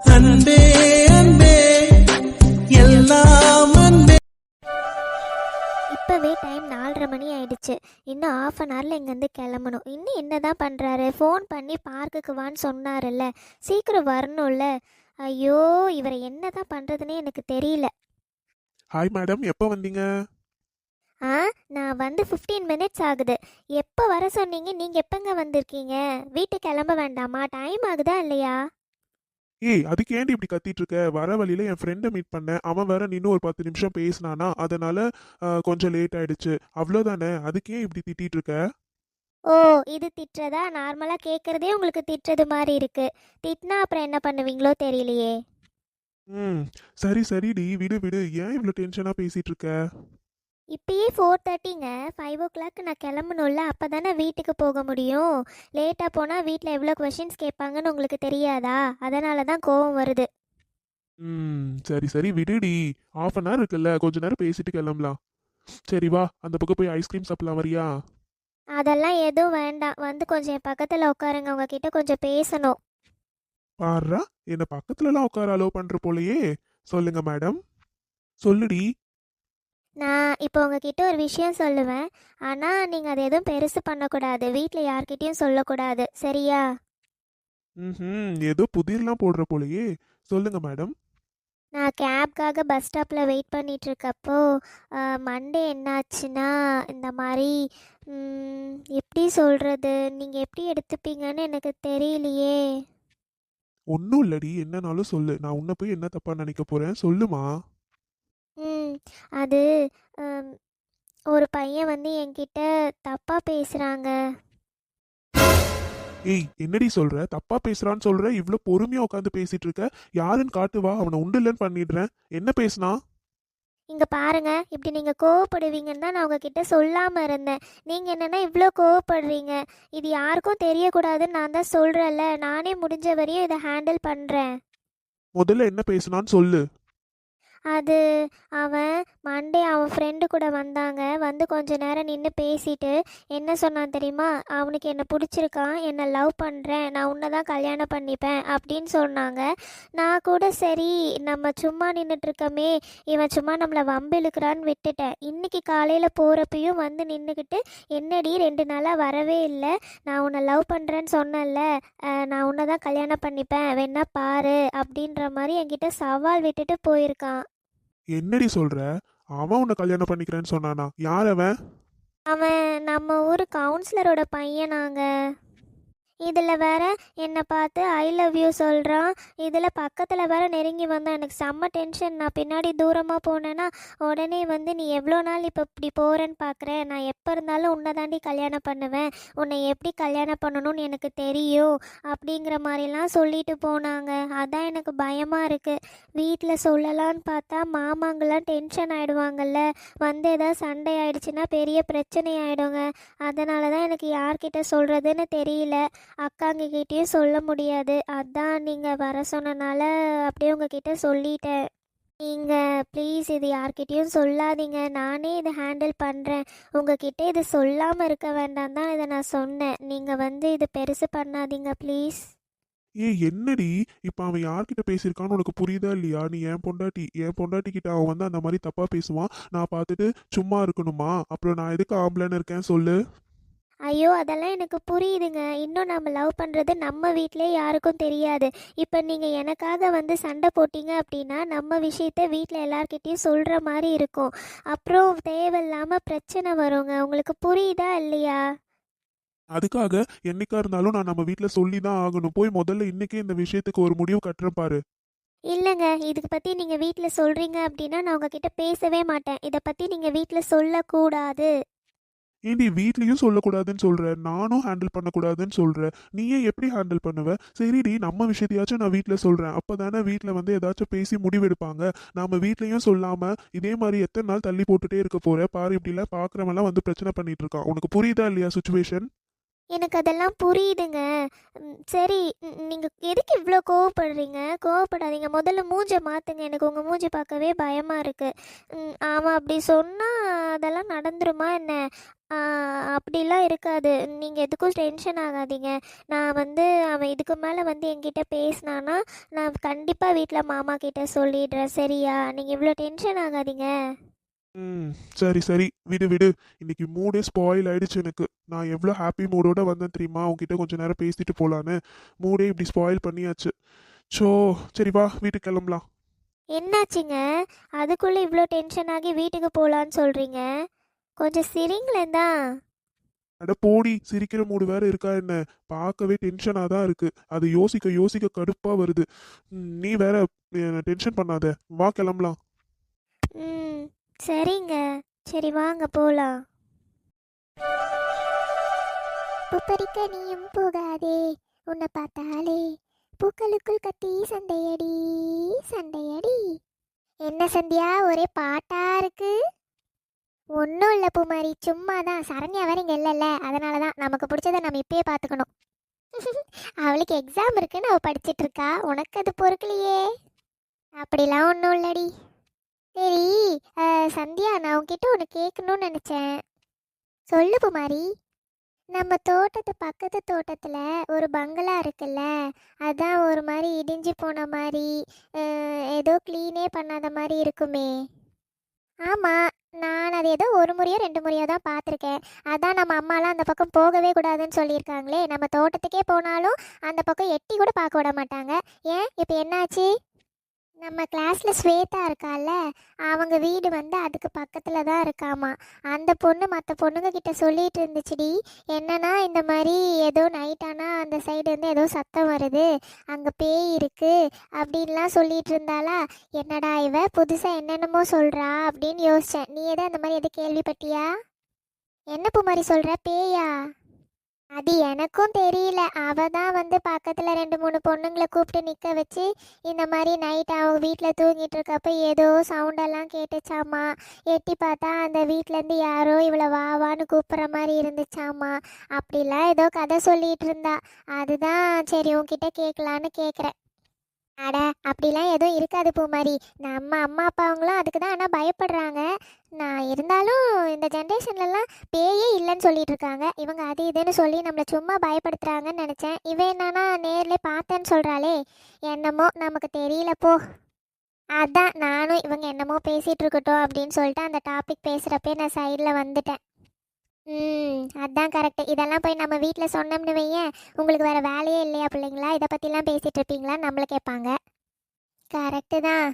அன்பே அன்பே எல்லாம் அன்பே. இப்போவே டைம் நாலரை மணி ஆயிடுச்சு. இன்னும் ஆஃப் அன் ஹவரில் இங்கேருந்து கிளம்பணும். இன்னும் என்ன தான் பண்ணுறாரு ஃபோன் பண்ணி பார்க்குக்கு வான்னு சொன்னார்ல சீக்கிரம் வரணும்ல. ஐயோ இவரை என்ன தான் பண்ணுறதுனே எனக்கு தெரியல. ஹாய் மேடம் எப்போ வந்தீங்க? ஆ நான் வந்து ஃபிஃப்டீன் மினிட்ஸ் ஆகுது. எப்போ வர சொன்னீங்க? நீங்கள் எப்போங்க வந்திருக்கீங்க? வீட்டுக்கு கிளம்ப வேண்டாமா? டைம் ஆகுதா இல்லையா? ஏய் அதுக்கு ஏன்டி இப்படி கத்திட்டு இருக்க வர வழியில என் ஃப்ரெண்டை மீட் பண்ணேன். அவன் வேற நின்று ஒரு பத்து நிமிஷம் பேசினானா அதனால கொஞ்சம் லேட் ஆயிடுச்சு. அவ்வளோதானே அதுக்கு இப்படி திட்டிட்டு இருக்க ஓ இது திட்டுறதா? நார்மலாக கேட்குறதே உங்களுக்கு திட்டுறது மாதிரி இருக்கு. திட்டினா அப்புறம் என்ன பண்ணுவீங்களோ தெரியலையே. ம் சரி சரிடி. விடு விடு. ஏன் இவ்வளோ டென்ஷனாக பேசிட்டு இருக்க இப்பயே ஃபோர் தேர்ட்டிங்க ஃபைவ் ஓ கிளாக் நான் கிளம்பணும்ல அப்போ தானே வீட்டுக்கு போக முடியும். லேட்டாக போனால் வீட்டில் எவ்வளோ கொஷின்ஸ் கேட்பாங்கன்னு உங்களுக்கு தெரியாதா? அதனால தான் கோவம் வருது. ம் சரி சரி விடுடி. ஆஃப் அன் ஹவர் இருக்குல்ல கொஞ்ச நேரம் பேசிட்டு கிளம்பலாம். சரி வா. அந்த பக்கம் போய் ஐஸ்கிரீம் சாப்பிடலாம் வரியா? அதெல்லாம் எதுவும் வேண்டாம். வந்து கொஞ்சம் என் பக்கத்தில் உட்காருங்க. உங்ககிட்ட கொஞ்சம் பேசணும். பாருடா என்ன பக்கத்துலலாம் உட்கார அலோவ் பண்ற போலயே. சொல்லுங்க மேடம் சொல்லுடி. நான் இப்போ உங்ககிட்ட ஒரு விஷயம் சொல்லுவேன். ஆனால் நீங்கள் அதை எதுவும் பெருசு பண்ணக்கூடாது. வீட்டில் யார்கிட்டயும் சொல்லக்கூடாது. சரியா? ம் ஏதோ புதிர்லாம் போடுற போலயே. சொல்லுங்க மேடம். நான் கேப்காக பஸ் ஸ்டாப்பில் வெயிட் பண்ணிட்டு இருக்கப்போ மண்டே என்னாச்சுன்னா இந்த மாதிரி எப்படி சொல்கிறது நீங்கள் எப்படி எடுத்துப்பீங்கன்னு எனக்கு தெரியலையே. ஒன்றும் இல்லடி. என்னனாலும் சொல்லு. நான் உன்னை போய் என்ன தப்பா நினைக்க போறேன்? சொல்லுமா? அது ஒரு பையன் வந்து என்கிட்ட தப்பாக பேசுகிறாங்க ஏய் என்னடி சொல்ற? தப்பா பேசுறான்னு சொல்ற? இவ்ளோ பொறுமையா உட்காந்து பேசிட்டு இருக்க யாருன்னு காட்டு வா அவனை உண்டு இல்லைன்னு பண்ணிடுறேன். என்ன பேசுனா? இங்கே பாருங்க இப்படி நீங்கள் கோவப்படுவீங்கன்னு தான் நான் உங்ககிட்ட சொல்லாமல் இருந்தேன். நீங்கள் என்னென்னா இவ்வளோ கோவப்படுறீங்க. இது யாருக்கும் தெரியக்கூடாதுன்னு நான் தான் சொல்கிறேன்ல நானே முடிஞ்ச வரையும் இதை ஹேண்டில் பண்ணுறேன் முதல்ல என்ன பேசுனான்னு சொல்லு. அது அவன் மண்டே அவன் ஃப்ரெண்டு கூட வந்தாங்க. வந்து கொஞ்ச நேரம் நின்று பேசிட்டு என்ன சொன்னான் தெரியுமா? அவனுக்கு என்னை பிடிச்சிருக்கான் என்னை லவ் பண்ணுறேன் நான் உன்னை தான் கல்யாணம் பண்ணிப்பேன் அப்படின்னு சொன்னாங்க. நான் கூட சரி நம்ம சும்மா நின்றுட்டுருக்கமே இவன் சும்மா நம்மளை வம்பிழுக்கிறான்னு விட்டுட்டேன். இன்னைக்கு காலையில் போகிறப்பையும் வந்து நின்றுக்கிட்டு என்னடி ரெண்டு நாளாக வரவே இல்லை நான் உன்னை லவ் பண்ணுறேன்னு சொன்னேன்ல நான் உன்னை தான் கல்யாணம் பண்ணிப்பேன் வேணா பாரு அப்படின்ற மாதிரி என்கிட்ட சவால் விட்டுட்டு போயிருக்கான். என்னடி சொல்ற? அவன் உன்னை கல்யாணம் பண்ணிக்கிறேன்னு சொன்னானா. யார் அவன்? அவன் நம்ம ஊர் கவுன்சிலரோட பையனாங்க. இதில் வேற என்னை பார்த்து ஐ லவ் யூ சொல்கிறான் இதில் பக்கத்தில் வேற நெருங்கி வந்தான். எனக்கு செம்ம டென்ஷன் நான் பின்னாடி தூரமாக போனேன்னா உடனே வந்து நீ எவ்வளோ நாள் இப்போ இப்படி போகிறேன்னு பார்க்குறேன் நான் எப்போ இருந்தாலும் உன்னை தாண்டி கல்யாணம் பண்ணுவேன். உன்னை எப்படி கல்யாணம் பண்ணணும்னு எனக்கு தெரியும். அப்படிங்கிற மாதிரிலாம் சொல்லிட்டு போனாங்க. அதான் எனக்கு பயமாக இருக்குது வீட்டில் சொல்லலான்னு பார்த்தா மாமாங்கெல்லாம் டென்ஷன் ஆகிடுவாங்கல்ல வந்து ஏதாவது சண்டை ஆயிடுச்சுன்னா பெரிய பிரச்சனை ஆயிடுங்க. அதனால தான் எனக்கு யார்கிட்ட சொல்கிறதுன்னு தெரியல. அக்காங்கக்கிட்டேயும் சொல்ல முடியாது. அதான் நீங்கள் வர சொன்னனால அப்படியே உங்ககிட்ட சொல்லிட்டேன். நீங்கள் ப்ளீஸ் இது யார்கிட்டேயும் சொல்லாதீங்க. நானே இதை ஹேண்டில் பண்ணுறேன் உங்ககிட்ட இது சொல்லாமல் இருக்க வேண்டாம் தான் இதை நான் சொன்னேன். நீங்கள் வந்து இது பெருசு பண்ணாதீங்க ப்ளீஸ் ஏய் என்னடி? இப்போ அவன் யார்கிட்ட பேசியிருக்கான்னு உனக்கு புரியுதா இல்லையா? நீ என் பொண்டாட்டி என் பொண்டாட்டி கிட்ட அவன் வந்து அந்த மாதிரி தப்பாக பேசுவான். நான் பார்த்துட்டு சும்மா இருக்கணுமா? அப்புறம் நான் எதுக்கு ஆம்பளைன்னு இருக்கேன் சொல்லு. ஐயோ அதெல்லாம் எனக்கு புரியுதுங்க. இன்னும் நம்ம லவ் பண்ணுறது நம்ம வீட்டிலே யாருக்கும் தெரியாது. இப்போ நீங்கள் எனக்காக வந்து சண்டை போட்டீங்க அப்படின்னா நம்ம விஷயத்த வீட்டில் எல்லார்கிட்டயும் சொல்கிற மாதிரி இருக்கும். அப்புறம் தேவையில்லாமல் பிரச்சனை வருங்க. உங்களுக்கு புரியுதா இல்லையா? அதுக்காக என்னைக்கா இருந்தாலும் நான் நம்ம வீட்ல சொல்லி தான் ஆகணும். போய் முதல்ல இன்னைக்கே இந்த விஷயத்துக்கு ஒரு முடிவு கட்டுறேன் பாரு. இல்லைங்க. இதுக்கு பற்றி நீங்கள் வீட்டில் சொல்கிறீங்க அப்படின்னா நான் உங்ககிட்ட பேசவே மாட்டேன். இதை பற்றி நீங்கள் வீட்டில் சொல்லக்கூடாது. ஏண்டி வீட்லேயும் சொல்லக்கூடாதுன்னு சொல்கிற நானும் ஹேண்டில் பண்ணக்கூடாதுன்னு சொல்கிற நீயே எப்படி ஹேண்டில் பண்ணுவ? சரிடி நம்ம விஷயத்தையாச்சும் நான் வீட்டில் சொல்கிறேன் அப்போ தானே வீட்டில் வந்து ஏதாச்சும் பேசி முடிவெடுப்பாங்க. நாம் வீட்லேயும் சொல்லாமல் இதே மாதிரி எத்தனை நாள் தள்ளி போட்டுகிட்டே இருக்க போகிற பாரு இப்படிலாம் பார்க்குறவெல்லாம் வந்து பிரச்சனை பண்ணிட்டு இருக்கான். உனக்கு புரியுதா இல்லையா சுச்சுவேஷன் எனக்கு அதெல்லாம் புரியுதுங்க. சரி நீங்கள் எதுக்கு இவ்வளோ கோவப்படுறீங்க? கோவப்படாதீங்க. முதல்ல மூஞ்சை மாற்றுங்க எனக்கு உங்கள் மூஞ்சி பார்க்கவே பயமாக இருக்குது ஆமாம் அப்படி சொன்னால் அதெல்லாம் நடந்துருமா என்ன? அப்படிலாம் இருக்காது. நீங்கள் எதுக்கும் டென்ஷன் ஆகாதீங்க. நான் வந்து அவன் இதுக்கு மேலே வந்து என்கிட்ட பேசினானா நான் கண்டிப்பாக வீட்டில் மாமா கிட்ட சொல்லிடுறேன். சரியா? நீங்கள் இவ்வளோ டென்ஷன் ஆகாதீங்க. ம் சரி சரி. விடு விடு. இன்னைக்கு மூடே ஸ்பாயில் ஆயிடுச்சு எனக்கு. நான் எவ்வளோ ஹாப்பி மூடோட வந்தேன் தெரியுமா? உன்கிட்ட கொஞ்ச நேரம் பேசிட்டு போலான்னு. மூடே இப்படி ஸ்பாயில் பண்ணியாச்சு. ஸோ சரி வா வீட்டுக்கு கிளம்பலாம். என்னாச்சுங்க? அதுக்குள்ளே இவ்வளோ டென்ஷன் ஆகி வீட்டுக்கு போகலான்னு சொல்கிறீங்க கொஞ்சம் சிரிங்களேன் தான் அட போடி சிரிக்கிற மூடு வேற இருக்கா என்ன? பார்க்கவே டென்ஷனாக தான் இருக்கு. அது யோசிக்க யோசிக்க கடுப்பா வருது. நீ வேற டென்ஷன் பண்ணாத. வா கிளம்பலாம். ம் சரிங்க. சரி வாங்க போகலாம் புப்பரிக்க நீயும் போகாதே. உன்னை பார்த்தாலே பூக்களுக்குள் கத்தி சண்டையடி சண்டையடி. என்ன சந்தியா? ஒரே பாட்டா இருக்கு. ஒன்றும் இல்லை பூமாரி. சும்மா தான் சரண்யா வேற இங்கே இல்லைல்ல. அதனால தான் நமக்கு பிடிச்சதை நம்ம இப்பயே பார்த்துக்கணும் அவளுக்கு எக்ஸாம் இருக்குன்னு அவள் படிச்சிட்டு இருக்கா. உனக்கு அது பொறுக்கலையே. அப்படிலாம் ஒன்றும் இல்லடி. சரி சந்தியா நான் உன்கிட்ட ஒன்று கேட்கணும்னு நினச்சேன். சொல்லு பூமாரி. நம்ம தோட்டத்து பக்கத்து தோட்டத்தில் ஒரு பங்களா இருக்குல்ல. அதான் ஒரு மாதிரி இடிஞ்சு போன மாதிரி ஏதோ க்ளீனே பண்ணாத மாதிரி இருக்குமே. ஆமாம் ஏதோ ஒரு முறையோ ரெண்டு முறையோ தான் பார்த்துருக்கேன். அதான் நம்ம அம்மாலாம் அந்த பக்கம் போகவே கூடாதுன்னு சொல்லியிருக்காங்களே. நம்ம தோட்டத்துக்கே போனாலும் அந்த பக்கம் எட்டி கூட பார்க்க விட மாட்டாங்க. ஏன்? இப்போ என்னாச்சு? நம்ம கிளாஸில் ஸ்வேதா இருக்கால அவங்க வீடு வந்து அதுக்கு பக்கத்தில் தான் இருக்காமா. அந்த பொண்ணு மற்ற பொண்ணுங்க கிட்ட சொல்லிட்டு இருந்துச்சுடி என்னன்னா இந்த மாதிரி ஏதோ நைட் ஆனால் அந்த சைடு வந்து ஏதோ சத்தம் வருது அங்கே பேய் இருக்கு அப்படின்லாம் சொல்லிட்டு இருந்தாளா? என்னடா இவ புதுசாக என்னென்னமோ சொல்கிறா அப்படின்னு யோசித்தேன் நீ எதை அந்த மாதிரி எது கேள்விப்பட்டியா? என்ன பூமாரி சொல்கிற பேயா? அது எனக்கும் தெரியல. அவ தான் வந்து பக்கத்தில் ரெண்டு மூணு பொண்ணுங்களை கூப்பிட்டு நிற்க வச்சு இந்த மாதிரி நைட் அவள் வீட்டில் தூங்கிட்டு இருக்கப்ப ஏதோ சவுண்டெல்லாம் கேட்டுச்சாமா. எட்டி பார்த்தா அந்த வீட்டிலேருந்து யாரோ இவளை வா வான்னு கூப்பிட்ற மாதிரி இருந்துச்சாமா. அப்படிலாம் ஏதோ கதை சொல்லிட்டு இருந்தா. அதுதான் சரி உன்கிட்ட கேட்கலான்னு கேட்குறேன். அட அப்படிலாம் எதுவும் இருக்காது பூமாரி. நம்ம அம்மா அப்பாவங்களும் அதுக்கு தான் ஆனால் பயப்படுறாங்க. நான் இருந்தாலும் இந்த ஜென்ரேஷன்லலாம் பேயே இல்லைன்னு சொல்லிட்டு இருக்காங்க இவங்க அது இதுன்னு சொல்லி நம்மளை சும்மா பயப்படுத்துறாங்கன்னு நினச்சேன். இவன் என்னன்னா நேரில் பார்த்தேன்னு சொல்கிறாளே என்னமோ நமக்கு தெரியல போ. அதான் நானும் இவங்க என்னமோ பேசிகிட்டு இருக்கட்டும் அப்படின்னு சொல்லிட்டு அந்த டாபிக் பேசுகிறப்பே நான் சைடில் வந்துட்டேன். ம் அதான் கரெக்டு இதெல்லாம் போய் நம்ம வீட்டில் சொன்னோம்னு வையேன். உங்களுக்கு வேறு வேலையே இல்லையா பிள்ளைங்களா? இதை பற்றிலாம் பேசிகிட்டு இருப்பீங்களா நம்மளை கேட்பாங்க. கரெக்டு தான்.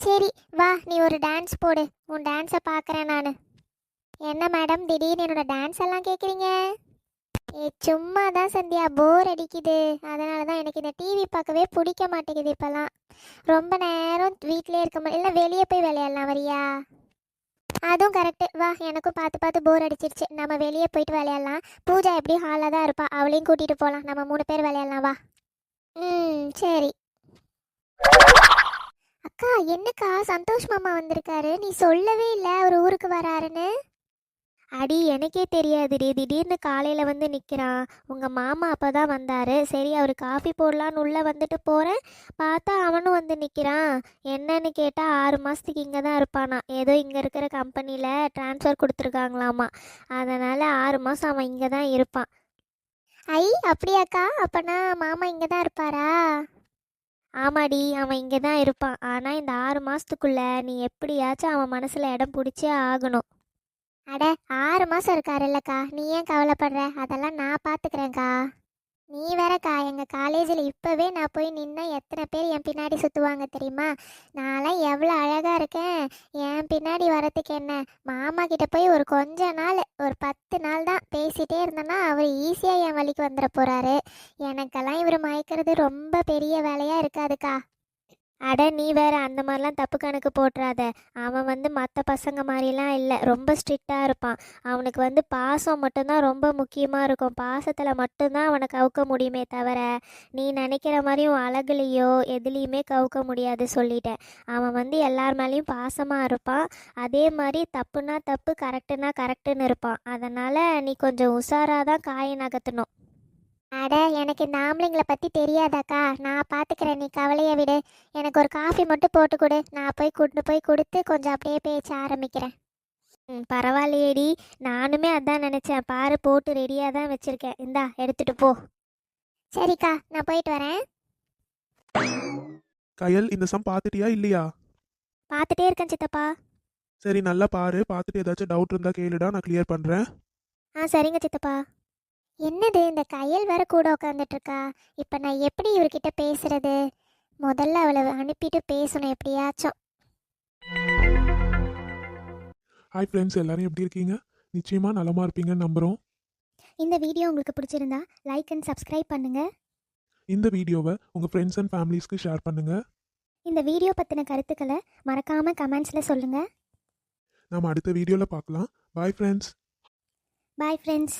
சரி வா நீ ஒரு டான்ஸ் போடு. உன் டான்ஸை பார்க்குறேன் நான். என்ன மேடம் திடீர்னு என்னோட டான்ஸ் எல்லாம் கேட்குறீங்க? ஏ சும்மா தான் சந்தியா போர் அடிக்குது. அதனால தான் எனக்கு இந்த டிவி பார்க்கவே பிடிக்க மாட்டேங்குது இப்போல்லாம். ரொம்ப நேரம் வீட்டிலே இருக்க முடியல இல்லை வெளியே போய் விளையாடலாம் வரியா? அதுவும் கரெக்டு. வா எனக்கும் பார்த்து பார்த்து போர் அடிச்சிருச்சு. நம்ம வெளியே போயிட்டு விளையாடலாம். பூஜா எப்படி ஹாலில் தான் இருப்பா? அவளையும் கூட்டிகிட்டு போகலாம் நம்ம மூணு பேர் விளையாடலாம் வா. ம் சரி. அக்கா என்னக்கா? சந்தோஷ் மாமா வந்திருக்காரு. நீ சொல்லவே இல்லை அவர் ஊருக்கு வராருன்னு. அடி எனக்கே தெரியாதுடி. திடீர்னு காலையில் வந்து நிற்கிறான் உங்கள் மாமா அப்போ தான் வந்தார். சரி அவர் காஃபி போடலான்னு உள்ளே வந்துட்டு போகிறேன் பார்த்தா அவனும் வந்து நிற்கிறான் என்னன்னு கேட்டால் ஆறு மாதத்துக்கு இங்கே தான் இருப்பானா. ஏதோ இங்கே இருக்கிற கம்பெனியில் ட்ரான்ஸ்ஃபர் கொடுத்துருக்காங்களாமா. அதனால் ஆறு மாதம் அவன் இங்கே தான் இருப்பான். ஐ அப்படியாக்கா? அப்போனா மாமா இங்கே தான் இருப்பாரா? ஆமாடி அவன் இங்கே தான் இருப்பான். ஆனால் இந்த ஆறு மாதத்துக்குள்ளே நீ எப்படியாச்சும் அவன் மனசில் இடம் பிடிச்சே ஆகணும். அட ஆறு மாதம் இருக்காருல்லக்கா. நீ ஏன் கவலைப்படுற? அதெல்லாம் நான் பார்த்துக்கிறேன்க்கா நீ வேறக்கா எங்கள் காலேஜில் இப்போவே நான் போய் நின்னா எத்தனை பேர் என் பின்னாடி சுற்றுவாங்க தெரியுமா? நான்லாம் எவ்வளோ அழகாக இருக்கேன். என் பின்னாடி வரத்துக்கு என்ன? மாமா கிட்ட போய் ஒரு கொஞ்ச நாள் ஒரு பத்து நாள் தான் பேசிகிட்டே இருந்தேன்னா அவர் ஈஸியாக என் வழிக்கு வந்துட போகிறாரு எனக்கெல்லாம் இவர் மயக்கிறது ரொம்ப பெரிய வேலையாக இருக்காதுக்கா. அட நீ வேற அந்த மாதிரிலாம் தப்பு கணக்கு போட்டுறாத. அவன் வந்து மற்ற பசங்க மாதிரிலாம் இல்லை. ரொம்ப ஸ்ட்ரிக்டாக இருப்பான். அவனுக்கு வந்து பாசம் மட்டும்தான் ரொம்ப முக்கியமாக இருக்கும். பாசத்தில் மட்டும்தான் அவனை கவுக்க முடியுமே தவிர நீ நினைக்கிற மாதிரி உன் அழகுலேயோ எதுலேயுமே கவுக்க முடியாது சொல்லிட்டேன். அவன் வந்து எல்லார் மேலேயும் பாசமாக இருப்பான். அதே மாதிரி தப்புனா தப்பு கரெக்டுனா கரெக்டுன்னு இருப்பான். அதனால் நீ கொஞ்சம் உஷாராக தான் காயை நகர்த்தணும். அட எனக்கு இந்த ஆம்பளைங்களை பற்றி தெரியாதாக்கா. நான் பார்த்துக்கிறேன் நீ கவலையை விடு. எனக்கு ஒரு காஃபி மட்டும் போட்டு கொடு. நான் போய் கொண்டு போய் கொடுத்து கொஞ்சம் அப்படியே பேச்ச ஆரம்பிக்கிறேன். ம் பரவாயில்லையேடி. நானுமே அதான் நினச்சேன். பாரு போட்டு ரெடியாக தான் வச்சுருக்கேன். இந்தா எடுத்துகிட்டு போ. சரிக்கா நான் போயிட்டு வரேன். கயல் இந்த சம் பார்த்துட்டியா இல்லையா? பார்த்துட்டே இருக்கேன் சித்தப்பா. சரி நல்லா பாரு. பார்த்துட்டு ஏதாச்சும் டவுட் இருந்தா கேளுடா. நான் கிளியர் பண்றேன். ஆ சரிங்க சித்தப்பா. என்னது இந்த கையல் வேற கூட உட்காந்துட்டு இருக்கா இப்போ நான் எப்படி இவர்கிட்ட பேசுறது? முதல்ல அவளை அனுப்பிட்டு பேசணும் எப்படியாச்சும். ஹாய் ஃப்ரெண்ட்ஸ் எல்லாரும் எப்படி இருக்கீங்க? நிச்சயமா நலமா இருப்பீங்கன்னு நம்புறோம். இந்த வீடியோ உங்களுக்கு பிடிச்சிருந்தா லைக் அண்ட் சப்ஸ்கிரைப் பண்ணுங்கள் இந்த வீடியோவை உங்க ஃப்ரெண்ட்ஸ் அண்ட் ஃபேமிலிஸ்க்கு ஷேர் பண்ணுங்க. இந்த வீடியோ பற்றின கருத்துக்களை மறக்காமல் கமெண்ட்ஸில் சொல்லுங்கள் நாம அடுத்த வீடியோல பார்க்கலாம். Bye friends bye friends